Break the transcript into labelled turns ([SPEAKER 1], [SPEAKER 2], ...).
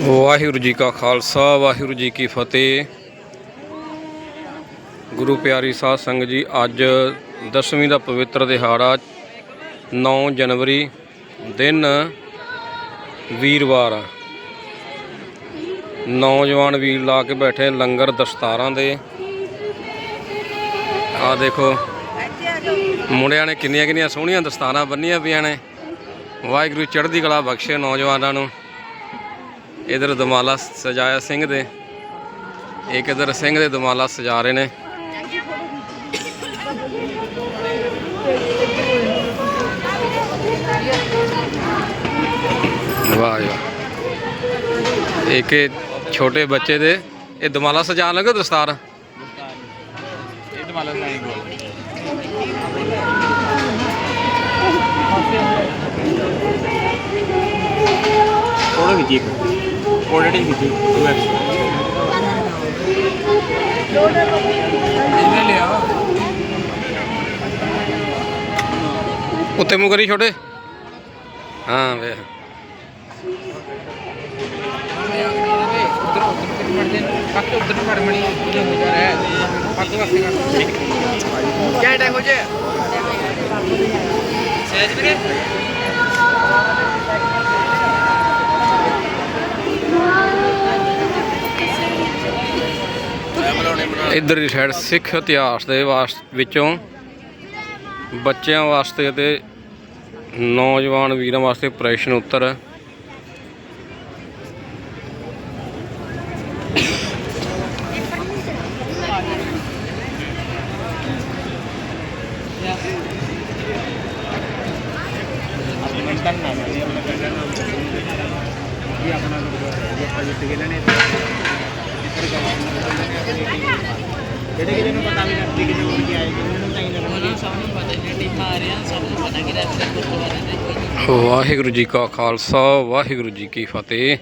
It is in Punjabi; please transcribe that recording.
[SPEAKER 1] ਵਾਹਿਗੁਰੂ ਜੀ ਕਾ ਖਾਲਸਾ, ਵਾਹਿਗੁਰੂ ਜੀ ਕੀ ਫਤਿਹ। ਗੁਰੂ ਪਿਆਰੀ ਸਾਧ ਸੰਗਤ ਜੀ, ਅੱਜ ਦਸਵੀਂ ਦਾ ਪਵਿੱਤਰ ਦਿਹਾੜਾ 9 ਜਨਵਰੀ, ਦਿਨ ਵੀਰਵਾਰ। ਨੌਜਵਾਨ ਵੀਰ ਲਾ ਕੇ ਬੈਠੇ ਲੰਗਰ ਦਸਤਾਰਾਂ ਦੇ। ਆ ਦੇਖੋ, ਮੁੰਡਿਆਂ ਨੇ ਕਿੰਨੀਆਂ ਕਿੰਨੀਆਂ ਸੋਹਣੀਆਂ ਦਸਤਾਰਾਂ ਬੰਨੀਆਂ ਪਈਆਂ ਨੇ। ਵਾਹਿਗੁਰੂ ਚੜ੍ਹਦੀ ਕਲਾ ਬਖਸ਼ੇ ਨੌਜਵਾਨਾਂ ਨੂੰ। ਇਧਰ ਦਮਾਲਾ ਸਜਾਇਆ ਸਿੰਘ ਦੇ। ਇੱਕ ਇਧਰ ਸਿੰਘ ਦੇ ਦਮਾਲਾ ਸਜਾ ਰਹੇ ਨੇ। ਵਾਹ ਜੀ ਇੱਕ ਛੋਟੇ ਬੱਚੇ ਦੇ ਇਹ ਦਮਾਲਾ ਸਜਾਣ ਲੱਗੇ ਦਸਤਾਰ?
[SPEAKER 2] ਇਹ ਤਾਂ ਮਾਲਾ ਸਾਈਂ ਥੋੜਾ ਵਿੱਚ ਇੱਕ ਆਲਰੇਡੀ ਵਿੱਚ ਟੂ ਐਕਸ ਇਹਨੇ ਲਿਆ?
[SPEAKER 1] ਉੱਤੇ ਮੂੰਹ ਕਰੀ ਛੋਟੇ। ਹਾਂ
[SPEAKER 2] ਉਧਰ ਜਾ ਰਿਹਾ ਵਾਸਤੇ ਕਰ ਕਿਆ ਟਾਈਮ ਹੋ ਜਾਏ ਸਹਿਜ ਵੀਰੇ?
[SPEAKER 1] ਇੱਧਰ ਦੀ ਸਾਈਡ ਸਿੱਖ ਇਤਿਹਾਸ ਦੇ ਵਾਸ, ਵਿੱਚੋਂ ਬੱਚਿਆਂ ਵਾਸਤੇ ਤੇ ਨੌਜਵਾਨ ਵੀਰਾਂ ਵਾਸਤੇ ਪ੍ਰਸ਼ਨ ਉੱਤਰ।
[SPEAKER 2] ਆਪਣੇ ਜਿਹੜੇ ਕਿਸੇ ਨੂੰ ਪਤਾ ਵੀ ਨਹੀਂ ਕਿਸੇ ਨੂੰ ਕੀ ਆਏ ਕਿਸੇ ਨੂੰ ਤਾਂ ਹੀ ਲੱਗਣਾ
[SPEAKER 3] ਸਭ ਨੂੰ ਪਤਾ ਜਿਹੜੀ ਮਾਰਿਆ ਸਭ ਨੂੰ ਪਤਾ ਕਿ ਰਸਤੇ ਗੁਰਦੁਆਰੇ ਦੇ ਕੋਈ
[SPEAKER 1] ਵਾਹਿਗੁਰੂ ਜੀ ਕਾ ਖਾਲਸਾ ਵਾਹਿਗੁਰੂ ਜੀ ਕੀ ਫਤਿਹ।